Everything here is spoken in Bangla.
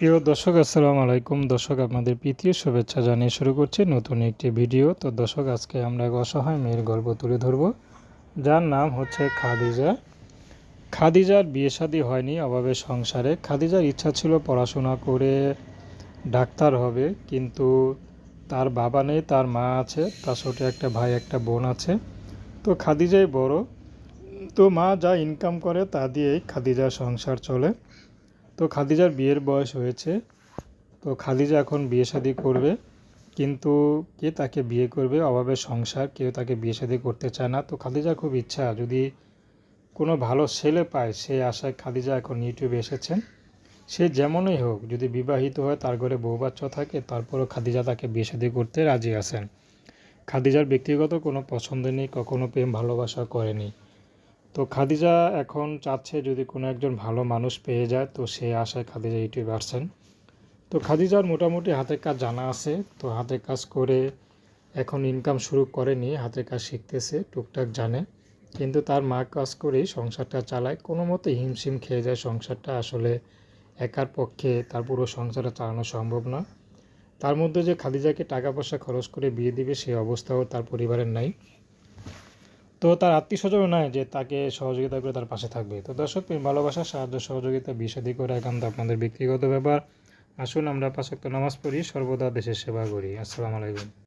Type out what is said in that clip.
প্রিয় দর্শক, আসসালামু আলাইকুম। দর্শক, আপনাদের প্রীতীয় শুভেচ্ছা জানিয়ে শুরু করছি নতুন একটি ভিডিও। তো দর্শক, আজকে আমরা এক অসহায় মেয়ের গল্প তুলে ধরব। যার নাম হচ্ছে খাদিজা। খাদিজার বিয়ে শাদী হয়নি, অভাবে সংসারে। খাদিজার ইচ্ছা ছিল পড়াশোনা করে ডাক্তার হবে, কিন্তু তার বাবা নেই, তার মা আছে, তার ছোটো একটা ভাই, একটা বোন আছে। তো খাদিজাই বড়। তো মা যা ইনকাম করে তা দিয়েই খাদিজার সংসার চলে। তো খাদিজার বিয়ের বয়স হয়েছে। তো খাদিজা এখন বিয়ে শাদি করবে। কিন্তু কে তাকে বিয়ে করবে, অভাবে সংসার, কেউ তাকে বিয়ে শাদী করতে চায় না। তো খাদিজা খুব ইচ্ছা, যদি কোনো ভালো ছেলে পায় সেই আশায় খাদিজা এখন ইউটিউবে এসেছেন। সে যেমনই হোক, যদি বিবাহিত হয়, তার ঘরে বউ বাচ্চা থাকে, তারপরও খাদিজা তাকে বিয়ে শাদী করতে রাজি আছেন। খাদিজার ব্যক্তিগত কোনো পছন্দ নেই, কখনো প্রেম, ভালোবাসা করেনি। তো খাদিজা এখন চাচ্ছে যদি কোনো একজন ভালো মানুষ পেয়ে যায়, তো সে আশায় খাদিজা ইউটিউবে আসছেন তো খাদিজার মোটামুটি হাতের কাজ জানা আছে, তো হাতের কাজ করে এখন ইনকাম শুরু করেনি, হাতের কাজ শিখতেছে, টুকটাক জানে। কিন্তু তার মা কাজ করেই সংসারটা চালায়, কোনো মতে হিমশিম খেয়ে যায় সংসারটা। আসলে একার পক্ষে তার পুরো সংসারটা চালানো সম্ভব না। তার মধ্যে যে খাদিজাকে টাকা পয়সা খরচ করে বিয়ে দিবে সেই অবস্থাও তার পরিবারের নাই। তো তার আত্মীয় স্বজন নাই যে তাকে সহযোগিতা করে তার পাশে থাকবে। তো দর্শক, প্রেম, ভালোবাসা, সাহায্য, সহযোগিতা, বিষাদি করে একান্ত আপনাদের ব্যক্তিগত ব্যাপার। আসুন আমরা পাশাক্ত নামাজ পড়ি, সর্বদা দেশের সেবা করি। আসসালামু আলাইকুম।